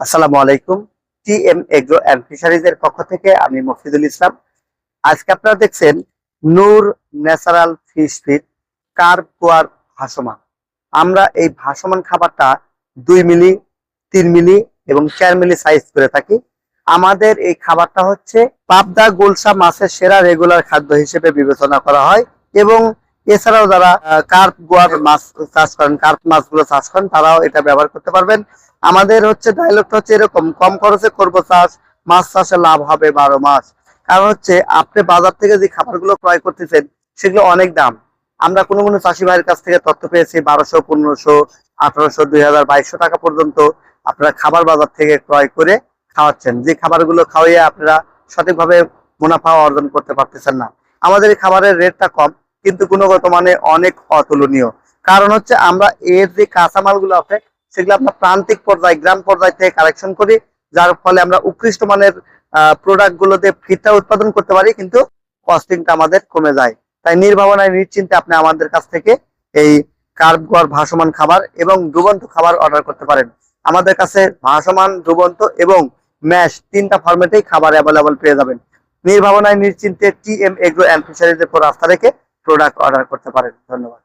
আসসালামু আলাইকুম T M agro and ফিশারিজের পক্ষ থেকে আমি মফিদুল ইসলাম। আজকে আপনারা দেখছেন নূর ন্যাচারাল ফিশ ফিড কোয়ার ভাসমান। আমরা এই ভাসমান খাবারটা দুই মিলি, তিন মিলি এবং চার মিলি সাইজ করে থাকি। আমাদের এই খাবারটা হচ্ছে পাবদা গোলসা মাছের সেরা রেগুলার খাদ্য হিসেবে বিবেচনা করা হয় এবং এছাড়াও যারা কার্প গোয়ার মাছ চাষ করেন কার্প মাছগুলো চাষ করেন, তারাও এটা ব্যবহার করতে পারবেন। আমাদের হচ্ছে ডায়লগটা হচ্ছে এরকম, কম খরচে করব চাষ, মাছ চাষে লাভ হবে বারো মাস। কারণ হচ্ছে আপনি বাজার থেকে যে খাবারগুলো ক্রয় করতেছেন, সেগুলো অনেক দাম। আমরা কোনো কোনো চাষি ভাইয়ের কাছ থেকে তথ্য পেয়েছি, বারোশো, পনেরোশো, আঠারোশো, দুই হাজার, বাইশশো টাকা পর্যন্ত আপনারা খাবার বাজার থেকে ক্রয় করে খাওয়াচ্ছেন। যে খাবারগুলো খাওয়াইয়ে আপনারা সঠিকভাবে মুনাফা অর্জন করতে পারতেছেন না। আমাদের এই খাবারের রেটটা কম, কিন্তু গুণগত মানে অনেক অতুলনীয়। কারণ হচ্ছে আমরা এর যে কাঁচামালগুলো আছে সেগুলো আমরা প্রান্তিক পর্যায়ে, গ্রাম পর্যায় থেকে কালেকশন করি, যার ফলে আমরা উৎকৃষ্ট মানের প্রোডাক্ট গুলোতে ফিটটা উৎপাদন করতে পারি, কিন্তু কস্টিংটা আমাদের কমে যায়। তাই নির্ভাবনায়, নিশ্চিন্তে আপনি আমাদের কাছ থেকে এই কার্ব গোয়ার ভাসমান খাবার এবং ডুবন্ত খাবার অর্ডার করতে পারেন। আমাদের কাছে ভাসমান, ডুবন্ত এবং ম্যাশ তিনটা ফরম্যাটেই খাবার অ্যাভেলেবল পেয়ে যাবেন। নির্ভাবনায়, নিশ্চিন্তে টি এম এগ্রো অ্যান্ড ফিশারিজের উপর আস্থা রেখে প্রোডাক্ট অর্ডার করতে পারেন। ধন্যবাদ।